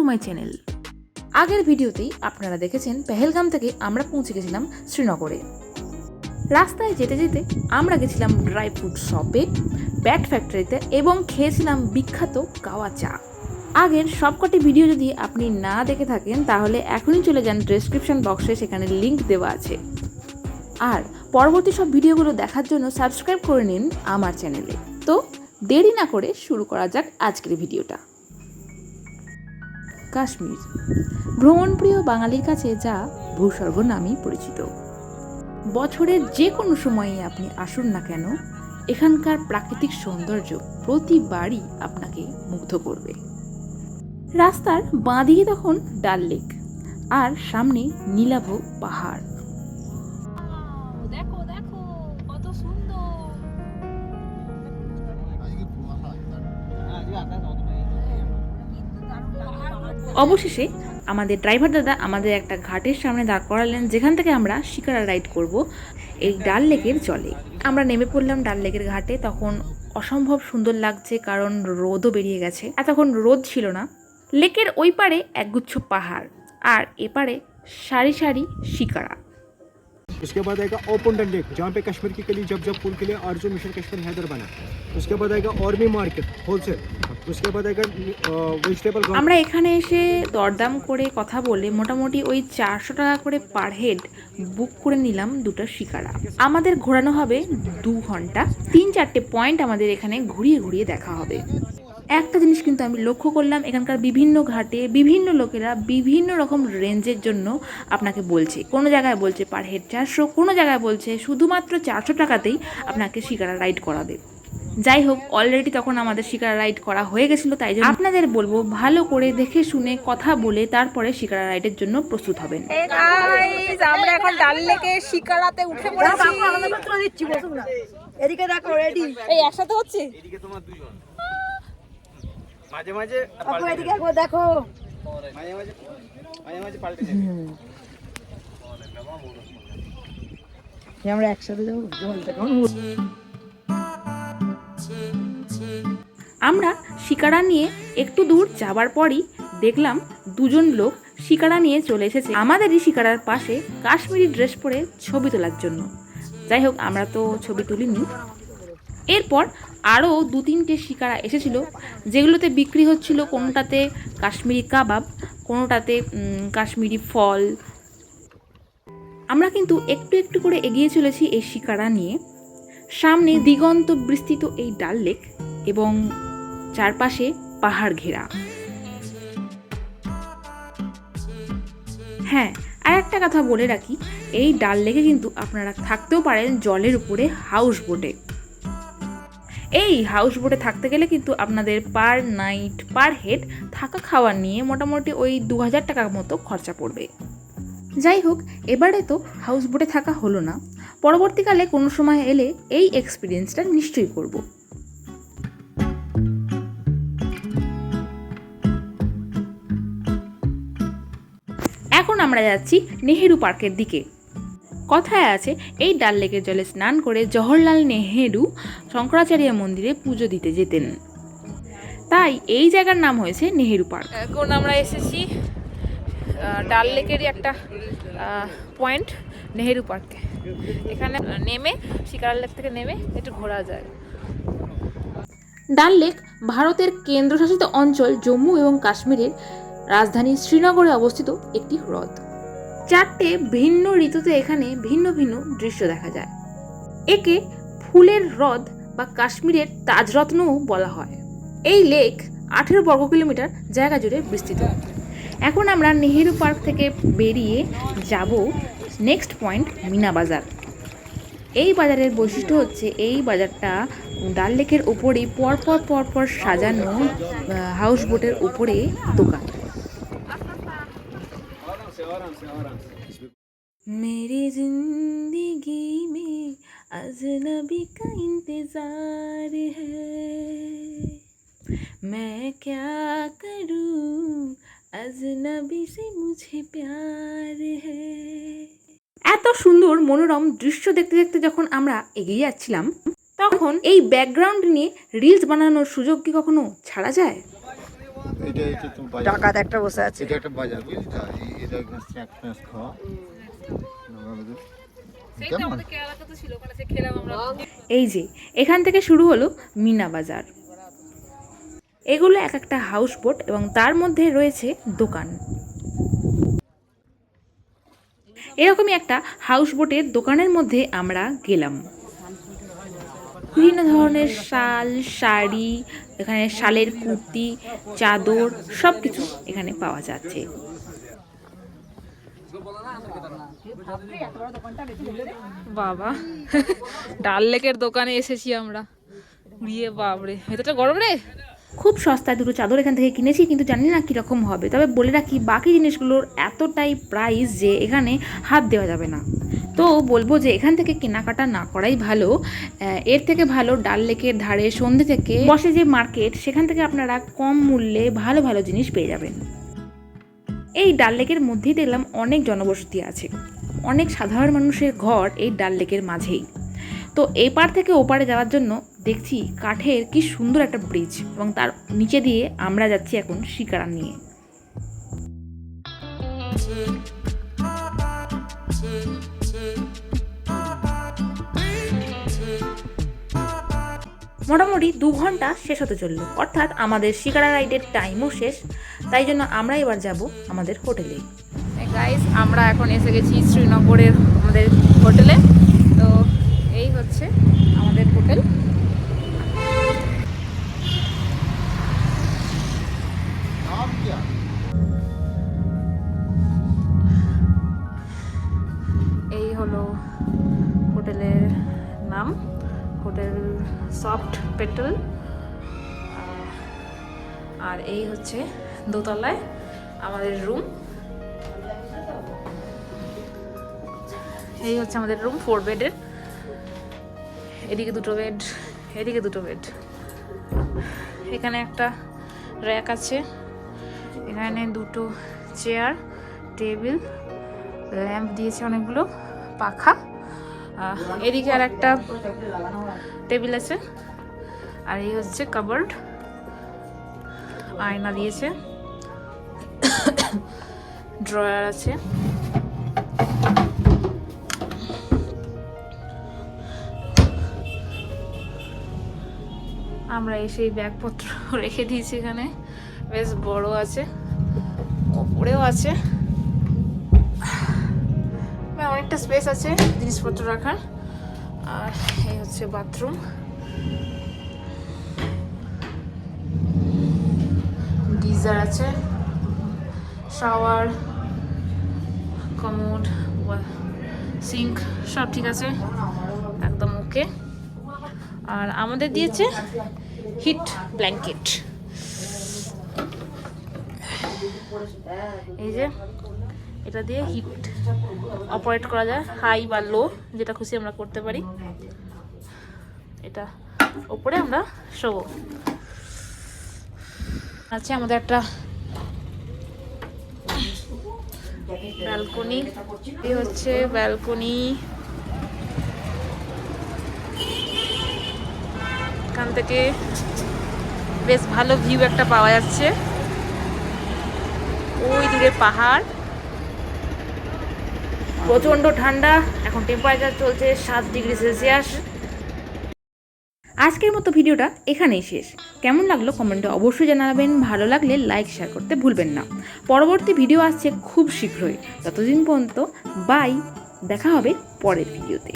To my channel আগের ভিডিওতেই আপনারা দেখেছেন পেহেলগাম থেকে আমরা পৌঁছে গেছিলাম শ্রীনগরে। রাস্তায় যেতে যেতে আমরা গেছিলাম ড্রাই ফ্রুট শপে, ব্যাট ফ্যাক্টরিতে এবং খেয়েছিলাম বিখ্যাত কাওয়া চা। আগের সবকটি ভিডিও যদি আপনি না দেখে থাকেন, তাহলে এখনই চলে যান ডেসক্রিপশন বক্সে সেখানে লিংক দেওয়া আছে। আর পরবর্তী সব ভিডিওগুলো দেখার জন্য সাবস্ক্রাইব করে নিন আমার চ্যানেলে তো দেরি না করে শুরু করা যাক আজকের ভিডিওটা। কাশ্মীর। ভ্রমণপ্রিয় বাঙালির কাছে যা ভূস্বর্গ নামেই পরিচিত। বছরের যে কোনো সময়ে আপনি আসুন না কেন এখানকার প্রাকৃতিক সৌন্দর্য প্রতিবারই আপনাকে মুগ্ধ করবে। রাস্তার বাঁ দিকে তখন ডাল লেক আর সামনে নীলাভ পাহাড়। দেখো দেখো কত সুন্দর। অবশেষে আমাদের ড্রাইভার দাদা আমাদের একটা ঘাটের সামনে দাঁড় করালেন, যেখান থেকে আমরা শিকারা রাইড করব এই ডাল লেকের জলে। আমরা নেমে পড়লাম ডাল লেকের ঘাটে, তখন অসম্ভব সুন্দর লাগছে কারণ রোদও বেরিয়ে গেছে এতক্ষণ রোদ ছিল না। লেকের ওই পারে একগুচ্ছ পাহাড়, আর এপারে সারি সারি শিকারা। उसके बाद आएगा ओपन डल लेक जहाँ पे कश्मीर की कली जब जब पुल के लिए और जो मिशन कश्मीर हैदर बना उसके बाद आएगा और भी मार्केट होलसेल उसके बाद आएगा वेजिटेबल আমরা এখানে এসে দরদাম করে কথা বলে মোটামুটি ওই চারশো টাকা করে পার হেড বুক করে নিলাম দুটো শিকারা আমাদের ঘোরানো হবে দু ঘন্টা তিন চারটে পয়েন্ট আমাদের এখানে ঘুরিয়ে ঘুরিয়ে দেখা হবে একটা জিনিস কিন্তু আমি লক্ষ্য করলাম এখানকার বিভিন্ন ঘাটে বিভিন্ন লোকেরা বিভিন্ন রকম রেঞ্জের জন্য আপনাকে বলছে। কোনো জায়গায় বলছে পার হেড চারশো কোনো জায়গায় বলছে শুধুমাত্র চারশো টাকাতেই আপনাকে শিকারা রাইড করাবে। যাই হোক অলরেডি তখন আমাদের শিকারা রাইড করা হয়ে গেছিল তাই জন্য আপনাদের বলব ভালো করে দেখে শুনে কথা বলে তারপরে শিকারা রাইডের জন্য প্রস্তুত হবেন। আমরা এখন ডাল লেকে শিকারাতে উঠে পড়েছি। এদিকে দেখো রেডি এই একসাথে হচ্ছে? মাঝে মাঝে আপু এদিকে দেখো দেখো। মাঝে মাঝে মাঝে মাঝে পাল্টে আমরা একসাথে যাব? জলটা আমরা শিকারা নিয়ে একটু দূর যাবার পরই দেখলাম দুজন লোক শিকারা নিয়ে চলে এসেছে। আমাদেরই শিকারার পাশে কাশ্মীরি ড্রেস পরে ছবি তোলার জন্য। যাই হোক আমরা তো ছবি তুলিনি। এরপর আরও দু তিনটে শিকারা এসেছিল, যেগুলোতে বিক্রি হচ্ছিল কোনোটাতে কাশ্মীরি কাবাব, কোনোটাতে কাশ্মীরি ফল। আমরা কিন্তু একটু একটু করে এগিয়ে চলেছি এই শিকারা নিয়ে। সামনে দিগন্ত বিস্তৃত এই ডাল লেক এবং চারপাশে পাহাড় ঘেরা। হ্যাঁ আর একটা কথা বলে রাখি, এই ডাল লেকে কিন্তু আপনারা থাকতেও পারেন জলের উপরে হাউস বোটে। এই হাউস বোটে থাকতে গেলে কিন্তু আপনাদের পার নাইট পার হেড থাকা খাওয়া নিয়ে মোটামুটি ওই দু হাজার টাকার মতো খরচা পড়বে। যাই হোক, এবারে তো হাউস বোটে থাকা হলো না। পরবর্তীকালে কোনো সময় এলে এই এক্সপিরিয়েন্সটা নিশ্চয়ই করব। এখন আমরা যাচ্ছি নেহেরু পার্কের দিকে। কথায় আছে এই ডাল লেকের জলে স্নান করে জওহরলাল নেহেরু শঙ্করাচার্য মন্দিরে পুজো দিতে যেতেন। তাই এই জায়গার নাম হয়েছে নেহেরু পার্ক। এখন আমরা এসেছি ডাল লেকেরই একটা পয়েন্ট নেহেরু পার্কে। এখানে নেমে শিকারা লেক থেকে নেমে একটু ঘোরা যায়। ডাল লেক ভারতের কেন্দ্রশাসিত অঞ্চল জম্মু এবং কাশ্মীরের রাজধানী শ্রীনগরে অবস্থিত একটি হ্রদ। চারটে ভিন্ন ঋতুতে এখানে ভিন্ন ভিন্ন দৃশ্য দেখা যায়। একে ফুলের হ্রদ বা কাশ্মীরের তাজরত্নও বলা হয়। এই লেক আঠেরো বর্গ কিলোমিটার জায়গা জুড়ে বিস্তৃত। এখন আমরা নেহেরু পার্ক থেকে বেরিয়ে যাব নেক্সট পয়েন্ট মিনা বাজার। এই বাজারের বৈশিষ্ট্য হচ্ছে এই বাজারটা ডাল লেকের ওপরেই পরপর পরপর সাজানো হাউস বোটের উপরে দোকান। मेरी जिंदगी में अजनबी का इंतजार है मैं क्या करूं अजनबी से मुझे प्यार है এত সুন্দর মনোরম দৃশ্য দেখতে দেখতে যখন আমরা এগিয়ে যাচ্ছিলাম তখন এই ব্যাকগ্রাউন্ড নিয়ে রিলস বানানোর সুযোগ কি কখনো ছাড়া যায় এটা এটা তো বাজার। ডাকাত একটা বসে আছে। এটা একটা বাজার বুঝলি তো? এটা খাওয়া। এই যে এখান থেকে শুরু হলো মিনা বাজার। এগুলো এক একটা হাউস বোট এবং তার মধ্যে রয়েছে দোকান। এরকমই একটা হাউস বোটের দোকানের মধ্যে আমরা গেলাম। বিভিন্ন ধরনের শাল শাড়ি এখানে শালের কুর্তি চাদর সব কিছু এখানে পাওয়া যাচ্ছে। বাবা ডাল লেকের দোকানে এসেছি আমরা। উড়িয়ে বাবরে ভেতরটা গরম রে? খুব সস্তায় দুটো চাদর এখান থেকে কিনেছি কিন্তু জানি না কীরকম হবে। তবে বলে রাখি বাকি জিনিসগুলোর এতটাই প্রাইস যে এখানে হাত দেওয়া যাবে না। তো বলব যে এখান থেকে কেনাকাটা না করাই ভালো। এর থেকে ভালো ডাল লেকের ধারে সন্ধ্যে থেকে বসে যে মার্কেট, সেখান থেকে আপনারা কম মূল্যে ভালো ভালো জিনিস পেয়ে যাবেন। এই ডাল লেকের মধ্যেই দেখলাম অনেক জনবসতি আছে। অনেক সাধারণ মানুষের ঘর এই ডাল লেকের মাঝেই। তো এপার থেকে ওপারে যাওয়ার জন্য দেখছি কাঠের কি সুন্দর একটা ব্রিজ এবং তার নিচে দিয়ে আমরা যাচ্ছি এখন শিকারা নিয়ে। মোটামুটি দু ঘণ্টা শেষ হতে চলল। অর্থাৎ আমাদের শিকারা রাইডের টাইমও শেষ। তাই জন্য আমরা এবার যাব আমাদের হোটেলে। গাইস আমরা এখন এসে গেছি শ্রীনগরের আমাদের হোটেলে। তো এই হচ্ছে আমাদের হোটেল। এই হলো হোটেলের নাম। Hotel soft petrol. আর এই হচ্ছে দোতলায় আমাদের রুম। এই হচ্ছে আমাদের রুম ফোর বেডের এদিকে দুটো বেড এদিকে দুটো বেড এখানে একটা র্যাক আছে। এখানে দুটো চেয়ার টেবিল ল্যাম্প দিয়েছে অনেকগুলো, পাখা। এদিকে আর একটা টেবিল আছে। আর এই হচ্ছে কাবার্ড আয়না দিয়েছে। ড্রয়ার আছে। আমরা এসে এই ব্যাগপত্র রেখে দিয়েছি এখানে। বেশ বড় আছে। ওপরেও আছে। অনেকটা স্পেস আছে জিনিসপত্র রাখার। আর এই হচ্ছে বাথরুম গিজার আছে। শাওয়ার কমোড সিঙ্ক সব ঠিক আছে। একদম ওকে আর আমাদের দিয়েছে হিট ব্ল্যাঙ্কেট এই যে এটা দিয়ে হিট অপারেট করা যায় হাই বা লো যেটা খুশি আমরা করতে পারি। এটা ওপরে আমরা শোবো। আছে আমাদের একটা ব্যালকনি এই হচ্ছে ব্যালকনি এখান থেকে বেশ ভালো ভিউ একটা পাওয়া যাচ্ছে। ওই দূরে পাহাড়। প্রচণ্ড ঠান্ডা, এখন টেম্পারেচার চলছে সাত ডিগ্রি সেলসিয়াস আজকের মতো ভিডিওটা এখানেই শেষ। কেমন লাগল কমেন্টে অবশ্যই জানাবেন। ভালো লাগলে লাইক শেয়ার করতে ভুলবেন না। পরবর্তী ভিডিও আসছে খুব শীঘ্রই। ততদিন পর্যন্ত বাই দেখা হবে পরের ভিডিওতে